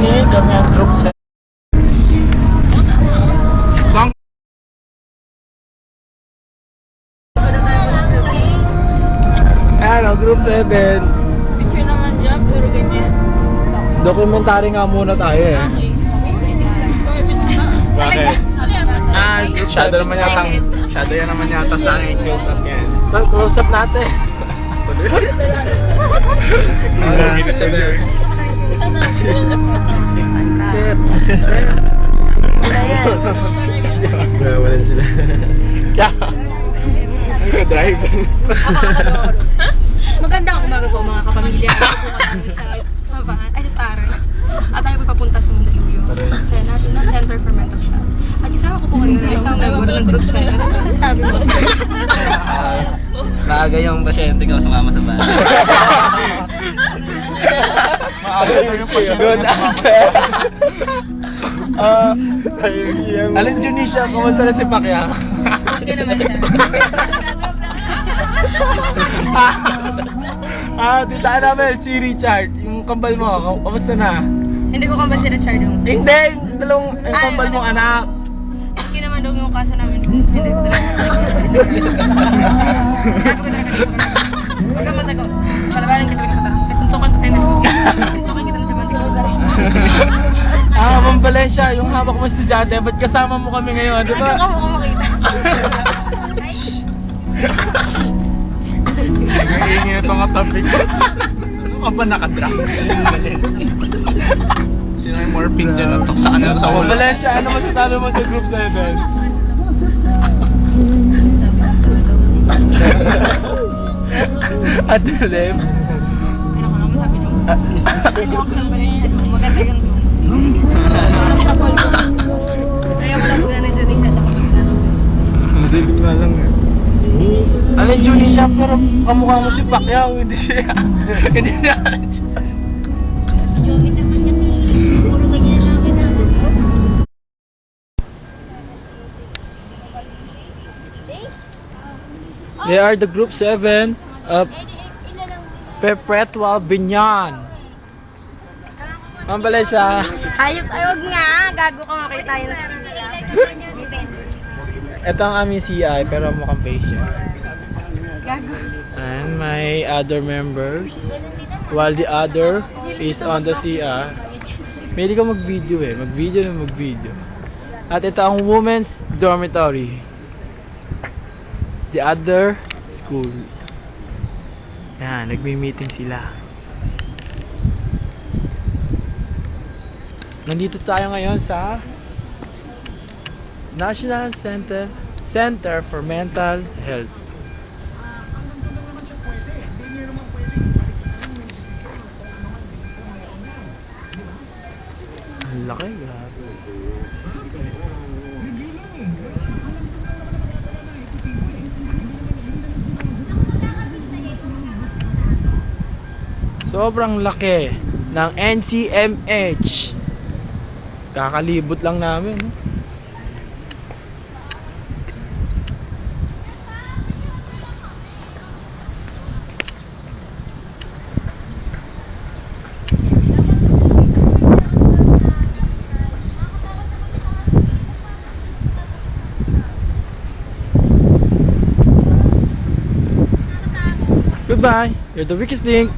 morning, kami ang group sa... Bang- Ano, group 7. Picture naman dyan, puro ganyan. Documentary nga muna tayo eh. Bakit? Ah, shadow naman yata. Shadow yan naman yata sa akin close up yan. Close up natin. Ah, Sir. Sir. Nawalan sila. Kaya. Nag-drive. Magandang umaga po mga kapamilya. Sa, sa van, ay sa Starets. At tayo papunta sa Mandaluyong sa National Center for Mental Health. At kasama ko po kanina isang member ng group sa Ano ba sabi mo? Maaga yung pasyente ko sumama sa bahay. Good answer. Ah, Alin Junisha, kumusta na si Pacquiao? Okay naman siya. ah, tita namin, si Richard, yung kambal mo, kamusta na? Hindi ko kambal si Richard yung. Hindi, yung dalawang yung Ay, kambal ano? mong anak. Hindi naman daw yung kaso namin. Hindi ko talaga. Sabi ko talaga dito. Huwag kang matago. Valencia, yung hawak mo estudyante, ba't kasama mo kami ngayon, di ba? kung ako makita. Hingin na itong katabi ko. Ano ka ba nakadrugs? Sino yung morphine dyan? Tok sa kanila sa ulo. Valencia, ano masasabi mo sa group 7? At dilim. Ano ko lang masabi nyo? Madilim nga lang eh. Ano yung Junie siya, pero kamukha mo si Pacquiao, hindi siya. hindi siya. Jogi naman kasi puro ganyan lang ginagawa. They are the group 7 of Perpetual Binyan. Ma'am Valencia, Hayop, ayog nga. Gago ka makita yun. Ito ang aming CI, pero mukhang face siya. Gago. And my other members, while the other is on the CI. Pwede ka mag-video eh. Mag-video na mag-video. At ito ang women's dormitory. The other school. Yan, nagmi-meeting sila. Nandito tayo ngayon sa National Center Center for Mental Health. Ang laki, grabe. Sobrang laki ng NCMH. Kakalibot lang namin. no? Goodbye. You're the weakest link.